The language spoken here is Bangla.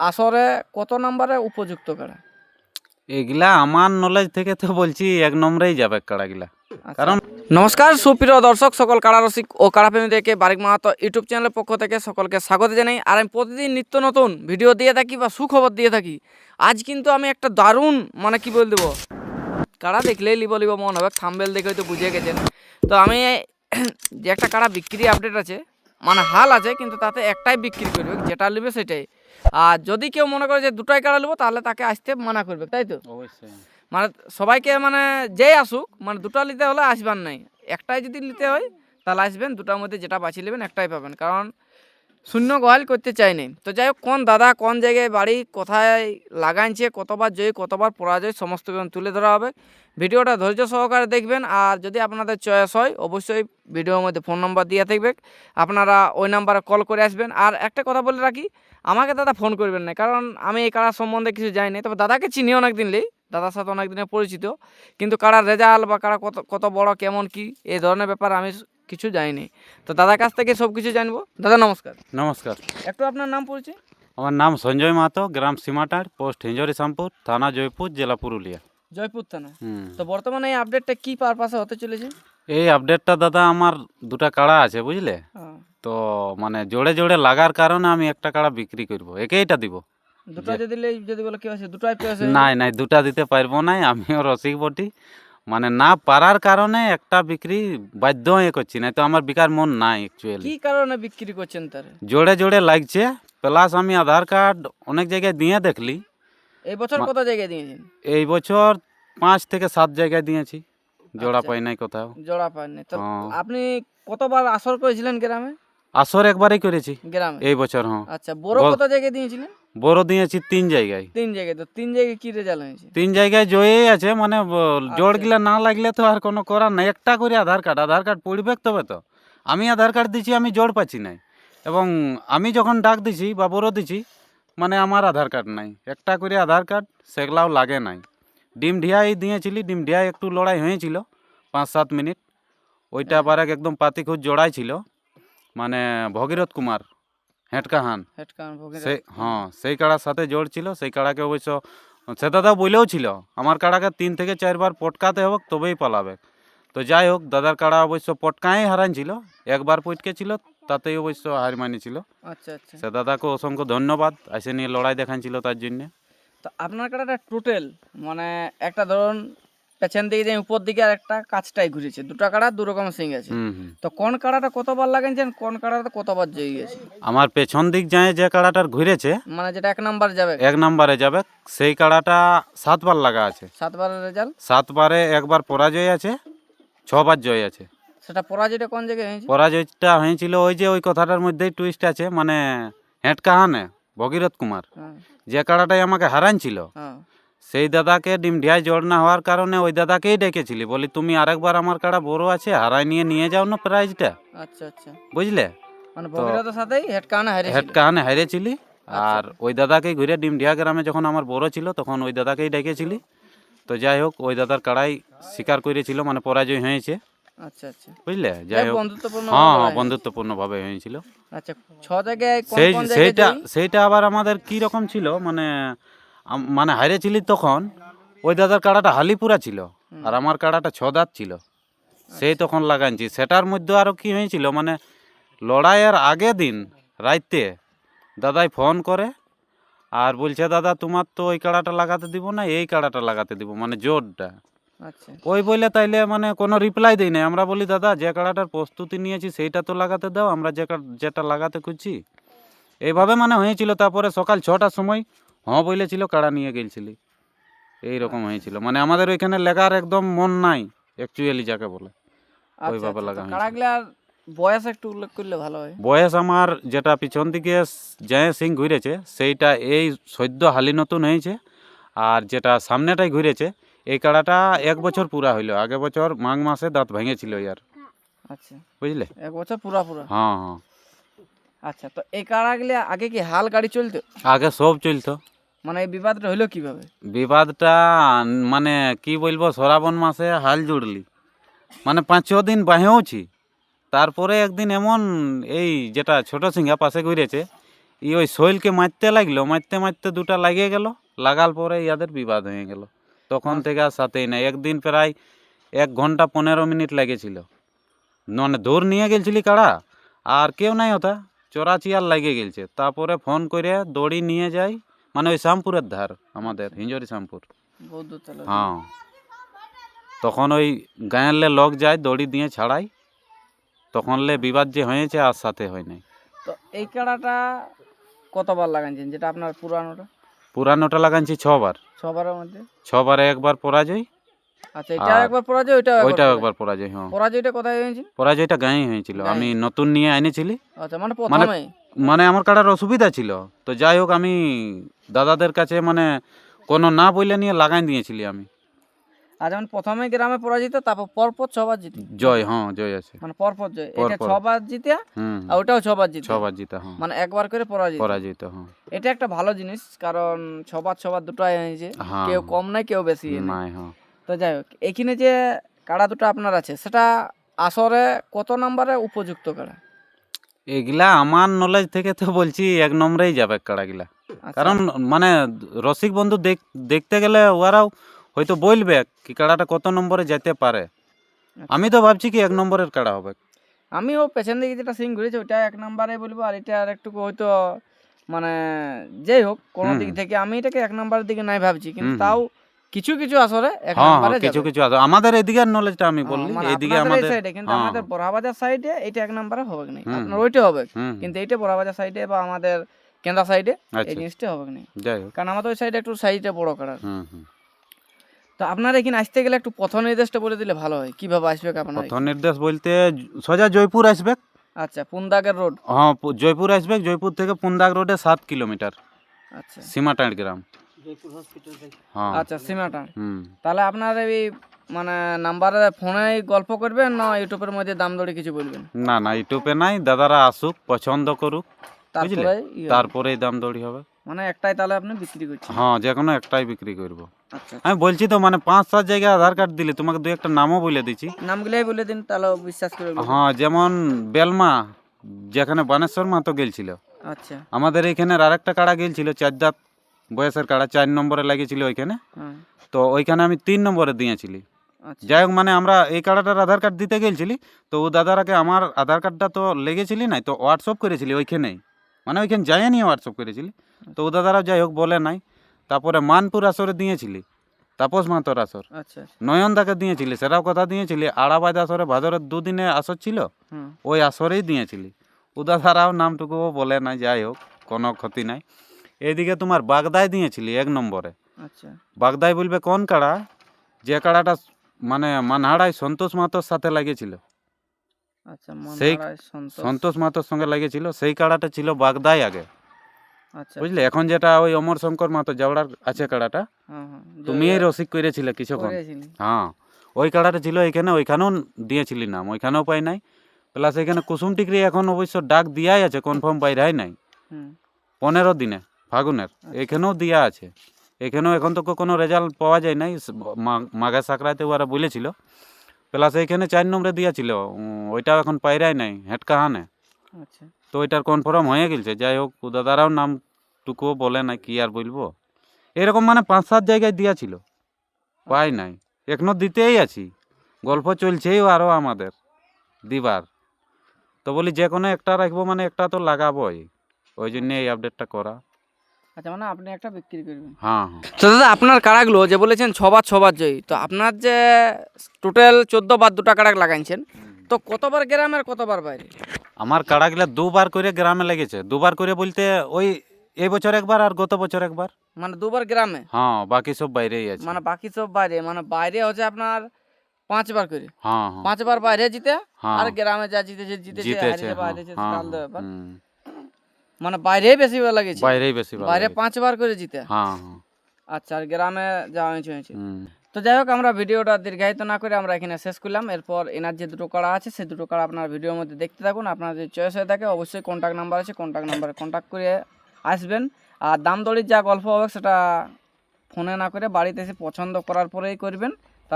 আসরে কত নম্বরে উপযুক্ত কাড়া এগুলা আমার নলেজ থেকে তো বলছি এক নম্বরেই যাবে কাড়াগুলা কারণ নমস্কার সুপ্রিয় দর্শক সকল কাড়া রসিক ও কাড়াপ্রেমীদেরকে বারিক মাহাতো ইউটিউব চ্যানেলের পক্ষ থেকে সকলকে স্বাগত জানাই। আর আমি প্রতিদিন নিত্য নতুন ভিডিও দিয়ে থাকি বা সুখবর দিয়ে থাকি। আজ কিন্তু আমি একটা দারুণ মানে কি বল দেবো? কাড়া দেখলেই লিব লিব মন হবে থাম্বেল দেখে হয়তো বুঝে গেছেন। তো আমি যে একটা কাড়া বিক্রি আপডেট আছে মানে হাল আছে কিন্তু তাতে একটাই বিক্রি করবে যেটা নেবে সেটাই। আর যদি কেউ মনে করে যে দুটোই কাড়া নেব তাহলে তাকে আসতে মানা করবে তাই তো? অবশ্যই। মানে সবাইকে মানে যেই আসুক মানে দুটো নিতে হলে আসবেন নাই। একটাই যদি নিতে হয় তাহলে আসবেন দুটার মধ্যে যেটা বাঁচিয়ে নেবেন একটাই পাবেন। কারণ শূন্য গহাল করতে চাইনি। তো যাই হোক, কোন দাদা, কোন জায়গায় বাড়ি, কোথায় লাগাইছে, কতবার জয়, কতবার পরাজয়, সমস্ত তুলে ধরা হবে। ভিডিওটা ধৈর্য সহকারে দেখবেন, আর যদি আপনাদের চয়েস হয়, অবশ্যই ভিডিওর মধ্যে ফোন নাম্বার দিয়ে থাকবে আপনারা ওই নাম্বারে কল করে আসবেন। আর একটা কথা বলে রাখি, আমাকে দাদা ফোন করবেন না, কারণ আমি এই কারার সম্বন্ধে কিছু জানি না। তবে দাদাকে চিনি অনেক দিনলেই দাদার সাথে অনেক দিনের পরিচিত। কিন্তু কারা রেজাল্ট বা কারা কত কত বড়, কেমন, কি, এই ধরনের ব্যাপার আমি কিছু জানি তো দাদার কাছ থেকে সব কিছু জানব। দাদা নমস্কার। নমস্কার। একটু আপনার নাম পরিচয়? আমার নাম সঞ্জয় মাহাতো গ্রাম সীমাটার পোস্ট হিঞ্জরি শ্যামপুর থানা জয়পুর জেলা পুরুলিয়া। জয়পুর থানা। তো বর্তমানে এই আপডেটটা কি পারপাসে হতে চলেছে? এই আপডেটটা দাদা আমার দুটা কাড়া আছে বুঝলে? হ্যাঁ। তো মানে জোড়ে জোড়ে লাগার কারণে আমি একটা কাড়া বিক্রি করব। একেইটা দিব। দুটো যদি যদি বলে কি আছে? দুটাই নাই নাই দুটা দিতে পারব নাই আমিও রসিক বটি। মানে না পারার কারণে একটা বিক্রি বাধ্য হয়ে করছি না তো আমার বিকার মন নাই অ্যাকচুয়ালি কি কারণে বিক্রি করছেন তার? জোড়ে জোড়ে লাগছে প্লাস আমি আধার কার্ড অনেক জায়গায় দিয়ে দেখলি। এই বছর কত জায়গায় দিয়েছেন এই বছর পাঁচ থেকে সাত জায়গায় দিয়েছি। জোড়া আচ্ছা। পাই নাই কোথাও। জোড়া পাননি তো হ্যাঁ। আপনি কতবার আসর করেছিলেন গ্রামে? আসর একবারই করেছি। গ্রামে? এই বছর হ্যাঁ। আচ্ছা বড় কত জায়গায় দিয়েছিলেন? বড় দিয়েছি তিন জায়গায়। তিন জায়গায় তো তিন জায়গায় কি রেজাল্ট হয়েছে? তিন জায়গায় জয়েই আছে মানে আচ্ছা। গিলা না লাগলে তো আর কোনো করার নাই। একটা করে আধার কার্ড আধার কার্ড পড়বে তবে তো। আমি আধার কার্ড দিছি আমি জোড় পাচ্ছি নাই। এবং আমি যখন ডাক দিছি বা বড় দিছি মানে আমার আধার কার্ড নাই। একটা করে আধার কার্ড সেগুলাও লাগে নাই। ডিম ঢিয়াই দিয়েছিলি ডিম ঢিয়াই একটু লড়াই হয়েছিল পাঁচ সাত মিনিট। ওইটা আবার একদম পাতি খুব জোড়াই ছিল। মানে ভগীরথ কুমার হেঁটকাহান। হেডকান সেই হ্যাঁ সেই কাড়ার সাথে জোর ছিল সেই কাড়াকে অবশ্য সে দাদা বলেও ছিল আমার কাড়াকে তিন থেকে চারবার পটকাতে হোক তবেই পালাবে। তো যাই হোক দাদার কাড়া অবশ্য পটকাই হারান ছিল একবার পটকে ছিল তাতেই অবশ্য হার মানিছিল আচ্ছা আচ্ছা। সে দাদাকে অসংখ্য ধন্যবাদ আসে নিয়ে লড়াই দেখাচ্ছিল তার জন্য। তো আপনার কাটাটা টোটাল মানে একটা ধরুন পেছন দিকে যে উপর দিকে আর একটা কাছটাই ঘুরেছে। দুটো কাড়া দু রকম সিং আছে। তো কোন কাড়াটা কতবার লাগাইছেন কোন কাড়াটা কতবার জয়ী গেছে আমার পেছন দিক যায় যে কাড়াটার ঘুরেছে মানে যেটা এক নাম্বার যাবে। এক নম্বরে যাবে সেই কাড়াটা সাতবার লাগা আছে। সাতবারের রেজাল্ট সাতবারে একবার পরাজয় আছে ছবার জয় আছে। সেটা পরাজয়টা কোন জায়গায় হয়েছে? পরাজয়টা হয়েছিল ওই যে ওই কথাটার মধ্যেই টুইস্ট আছে মানে হেঁটকাহানে ভগীরথ কুমার। হ্যাঁ। যে কাড়াটাই আমাকে হারানছিল হ্যাঁ। সেই দাদাকে ডিমঢিয়ায় জোর না হওয়ার কারণে ওই দাদাকেই ডেকেছিলি। বলি তুমি আরেকবার আমার কাড়া বড় আছে হারাই নিয়ে নিয়ে যাও না প্রাইজটা আচ্ছা আচ্ছা। বুঝলে? মানে ভগীরথের সাথেই হেডকানে হারিয়েছিল। হারিয়েছিলি। আর ওই দাদাকেই ঘুরে ডিমঢিয়া গ্রামে যখন আমার বড় ছিল তখন ওই দাদাকেই ডেকেছিলি। তো যাই হোক ওই দাদার কাড়াই স্বীকার করেছিল মানে পরাজয় হয়েছে। আচ্ছা আচ্ছা। বুঝলে? যাই হোক। বন্ধুত্বপূর্ণ হ্যাঁ লড়াই। হ্যাঁ বন্ধুত্বপূর্ণভাবে হয়েছিল। আচ্ছা ছ জায়গায় সেই সেইটা সেইটা আবার আমাদের কি রকম ছিল? মানে মানে হারিয়েছিলি তখন ওই দাদার কাড়াটা হালিপুরা ছিল আর আমার কাড়াটা ছ দাঁত ছিল। সেই। তখন লাগাইছি সেটার মধ্যে আরও কি হয়েছিল মানে লড়াইয়ের আগে দিন রাইতে দাদাই ফোন করে আর বলছে দাদা তোমার তো ওই কাড়াটা লাগাতে দিব না এই কাড়াটা লাগাতে দিব মানে জোরটা। আচ্ছা। ওই বলে তাইলে মানে কোনো রিপ্লাই দিই নাই। আমরা বলি দাদা যে কাড়াটার প্রস্তুতি নিয়েছি সেইটা তো লাগাতে দাও আমরা যে যেটা লাগাতে খুঁজছি। এইভাবে মানে হয়েছিল। তারপরে সকাল ছটার সময় হ্যাঁ বলেছিল কাড়া নিয়ে গেছিলি এইরকম হয়েছিল। মানে আমাদের ওইখানে লেখার একদম মন নাই অ্যাকচুয়ালি যাকে বলে। আচ্ছা ওইভাবে আচ্ছা, লাগা হয়েছে। কাড়াগুলার বয়স একটু উল্লেখ করলে ভালো হয়। বয়স আমার যেটা পিছন দিকে জয় সিং ঘুরেছে সেইটা এই সদ্য হালি নতুন হয়েছে আর যেটা সামনেটাই ঘুরেছে এই কাড়াটা এক বছর পুরা হইল। আগে বছর মাঘ মাসে দাঁত ভেঙেছিল ইয়ার। আচ্ছা। বুঝলে? এক বছর পুরা পুরা। হ্যাঁ হ্যাঁ। আচ্ছা তো এই কাড়াগুলি আগে কি হাল গাড়ি চলতো? আগে সব চলতো। মানে এই বিবাদটা হইল কীভাবে? বিবাদটা মানে কি বলব শ্রাবণ মাসে হাল জুড়লি। মানে পাঁচ ছ দিন বাহেওছি তারপরে একদিন এমন এই যেটা ছোট সিংহা পাশে ঘুরেছে ই ওই শৈলকে মারতে লাগল মারতে মারতে দুটা লাগিয়ে গেল লাগাল পরে ইয়াদের বিবাদ হয়ে গেল। তখন আচ্ছা। থেকে আর সাথেই নাই। একদিন প্রায় এক ঘণ্টা পনেরো মিনিট লেগেছিল। মানে দৌড় নিয়ে গেছিলি কাড়া আর কেউ নাই ওটা। চোরা চিয়ার লাগিয়ে গেলছে। তারপরে ফোন করে দড়ি নিয়ে যাই। মানে ওই শ্যামপুরের ধার আমাদের হিঞ্জরি শ্যামপুর। হ্যাঁ। তখন ওই গায়ের লে লোক যায় দড়ি দিয়ে ছাড়াই। তখন লে বিবাদ যে হয়েছে আর সাথে হয় নাই। তো এই কাড়াটা কতবার লাগাইছেন? যেটা আপনার পুরানোটা? পুরানোটা লাগাইছি ছবার। ছবারের মধ্যে? ছবারে একবার পরাজয় আচ্ছা এটা একবার পরাজয় ওইটা একবার পরাজয়। হ্যাঁ। পরাজয়টা কোথায় হয়েছে? পরাজয়টা গাঁয়ে হয়েছিল। আমি নতুন নিয়ে এনেছিলি। আচ্ছা মানে প্রথমে? মানে আমার কাটার অসুবিধা ছিল। তো যাই হোক আমি দাদাদের কাছে মানে কোনো না বইলে নিয়ে লাগাই দিয়েছিলি আমি। আর যেমন প্রথমে গ্রামে পরাজিত তারপর পরপর ছবার জিতে? জয় হ্যাঁ জয় আছে। মানে পরপর জয়। এটা ছবার জিতে আর ওটাও ছবার জিতে? ছবার জিতা হ্যাঁ। মানে একবার করে পরাজিত? পরাজিত হ্যাঁ। এটা একটা ভালো জিনিস কারণ ছবার ছবার দুটোই হয়েছে। হ্যাঁ। কেউ কম নাই কেউ বেশি নাই। হ্যাঁ। তো যাই হোক এখানে যে কাড়া দুটো আপনার আছে সেটা আসরে কত নম্বরে উপযুক্ত কাড়া? এগুলা আমার নলেজ থেকে তো বলছি এক নম্বরেই যাবে কাড়াগুলা। আচ্ছা, কারণ মানে রসিক বন্ধু দেখ- দেখতে গেলে ওরাও হয়তো বলবে কি কাড়াটা কত নম্বরে যেতে পারে। আমি তো ভাবছি কি এক নম্বরের কাড়া হবে। আমিও পেছন দিকে যেটা সিং ঘুরেছি ওটা এক নম্বরে বলব আর এটা আর একটু হয়তো মানে যাই হোক কোনো দিক থেকে আমি এটাকে এক নম্বরের দিকে নাই ভাবছি কিন্তু। তাও কিছু কিছু আসরে এক হ্যাঁ নম্বরে হ্যাঁ কিছু কিছু আছে আমাদের এদিকের নলেজটা আমি বললি মানে এই আমাদের সাইডে কিন্তু হ্যাঁ, আমাদের বড়াবাজার সাইডে এটা এক নম্বরে হবে না আপনার ওইটা হবে। কিন্তু এইটা বড়াবাজার সাইডে বা আমাদের কেন্দ্রা সাইডে এই আচ্ছা। জিনিসটা হবে না কারণ আমাদের ওই সাইডে একটু সাইডে বড় হুম তো আপনার এখানে আসতে গেলে একটু পথ নির্দেশটা বলে দিলে ভালো হয়। কীভাবে আসবে আপনার পথ নির্দেশ বলতে সোজা জয়পুর আসবে। আচ্ছা পুন্দাগের রোড হ্যাঁ জয়পুর আসবে। জয়পুর থেকে পুন্দাগ রোডে সাত কিলোমিটার। আচ্ছা। সীমাটাঁড় গ্রাম। হ্যাঁ আচ্ছা সীমাটা তাহলে আপনার এই মানে নাম্বারে ফোনে গল্প করবেন না ইউটিউবের মধ্যে দাম দরে কিছু বলবেন? না না ইউটিউবে নাই দাদারা আসুক পছন্দ করুক বুঝলে? তারপরে ইয়ে। তারপরেই দাম দড়ি হবে। মানে একটাই তাহলে আপনি বিক্রি করছেন? হ্যাঁ যে কোনো একটাই বিক্রি করব। আচ্ছা আমি বলছি তো মানে পাঁচ সাত জায়গায় আধার কার্ড দিলে তোমাকে দু একটা নামও বলে দিচ্ছি। নামগুলাই বলে দিন তাহলে বিশ্বাস করে হ্যাঁ যেমন বেলমা যেখানে বানেশ্বর মা তো গেলছিল। আচ্ছা। আমাদের এইখানে আর একটা কাড়া গেলছিল চার দাঁত বয়সের কাড়া চার নম্বরে লাগিয়েছিল ওইখানে? তো ওইখানে আমি তিন নম্বরে দিয়েছিলি। আচ্ছা। যাই হোক মানে আমরা এই কার্ডটার আধার কার্ড দিতে গেছিলি তো ও দাদারাকে আমার আধার কার্ডটা তো লেগেছিলি নাই তো হোয়াটসঅ্যাপ করেছিলি ওইখানেই। মানে ওইখানে যাই নিয়ে হোয়াটসঅ্যাপ করেছিলি। তো ও দাদারা যাই হোক বলে নাই তারপরে মানপুর আসরে দিয়েছিলি তাপস মাতর আসর। আচ্ছা নয়নদাকে দিয়েছিলি সেটাও কথা দিয়েছিলি আড়াবাদ আসরে ভাদরের দুদিনে আসর ছিল ওই আসরেই দিয়েছিলি। ও দাদারাও নামটুকুও বলে নাই যাই হোক কোনো ক্ষতি নাই। এদিকে তোমার বাগদায় দিয়েছিলি এক নম্বরে। আচ্ছা। বাগদাই বলবে কোন কাড়া? যে কাড়াটা মানে মানহাড়ায় সন্তোষ মাতোর সাথে লাগিয়েছিল। আচ্ছা সেই- সন্তোষ। মাতোর সঙ্গে লাগিয়েছিল সেই কাড়াটা ছিল বাগদাই আগে। আচ্ছা। বুঝলে? এখন যেটা ওই অমর শঙ্কর মাতো জাওড়ার আছে কাড়াটা হ্যাঁ হ্যাঁ। তুমি এই রসিক করেছিলে কিছুক্ষণ। হ্যাঁ। ওই কাড়াটা ছিল এখানে ওইখানেও দিয়েছিলি নাম ওইখানেও পাই নাই। প্লাস এখানে কুসুম টিকরি এখন অবশ্য ডাক দিয়াই আছে কনফার্ম বাইরাই নাই। পনেরো দিনে। ফাগুনের এখানেও দিয়া আছে। এখানেও এখন তো কোনো রেজাল্ট পাওয়া যায় নাই স- মা- মাঘা সাকরাতে ওরা বলেছিল। প্লাস এখানে চার নম্বরে দিয়েছিল ওইটাও এখন পাইরাই নাই হেটকা হানে। আচ্ছা। তো ওইটার কনফার্ম হয়ে গেছে যাই হোক দাদারাও নাম টুকুও বলে নাই কি আর বলব। এরকম মানে পাঁচ সাত জায়গায় দিয়াছিল পাই নাই। এখনও দিতেই আছি গল্প চলছেই আরও আমাদের দিবার। তো বলি যে কোনো একটা রাখব মানে একটা তো লাগাবোই ওই জন্যে এই আপডেটটা করা। আচ্ছা মানে আপনি একটা বিক্রি করবেন। হ্যাঁ হ্যাঁ। তো দাদা আপনার কাড়াগুলো যে বলেছেন ছবার ছবার জয়ী তো আপনার যে টোটাল চোদ্দ বার দু টাকা লাগাইছেন তো কতবার গ্রামের কতবার বাইরে? আমার কাড়াগুলা দুবার করে গ্রামে লেগেছে। দুবার করে বলতে ওই এই বছর একবার আর গত বছর একবার। মানে দুবার গ্রামে? হ্যাঁ বাকি সব বাইরেই আছে। মানে বাকি সব বাইরে মানে বাইরে হচ্ছে আপনার পাঁচবার করে। হ্যাঁ হ্যাঁ। পাঁচবার বাইরে জিতে হ্যাঁ। আর গ্রামে যা জিতেছে জিতেছে জিতেছে হারিয়েছে হ্যাঁ, বাইরেছে হ্যাঁ, আলাদা ব্যাপার হুম। মানে বাইরেই বেশি ভালো লাগেছে। বাইরেই বেশি ভালো বাইরে। পাঁচবার করে জিতে। হ্যাঁ হ্যাঁ। আচ্ছা আর গ্রামে যাওয়া হয়েছে হয়েছে। তো যাই হোক আমরা ভিডিওটা দীর্ঘায়িত না করে আমরা এখানে শেষ করলাম। এরপর এনার যে দুটো কাড়া আছে সেই দুটো কাড়া আপনার ভিডিওর মধ্যে দেখতে থাকুন। আপনার যে চয়েস হয়ে থাকে অবশ্যই কন্ট্যাক্ট নাম্বার আছে কন্ট্যাক্ট নাম্বারে কন্ট্যাক্ট করে আসবেন। আর দাম দড়ির যা গল্প হবে সেটা ফোনে না করে বাড়িতে এসে পছন্দ করার পরেই করবেন।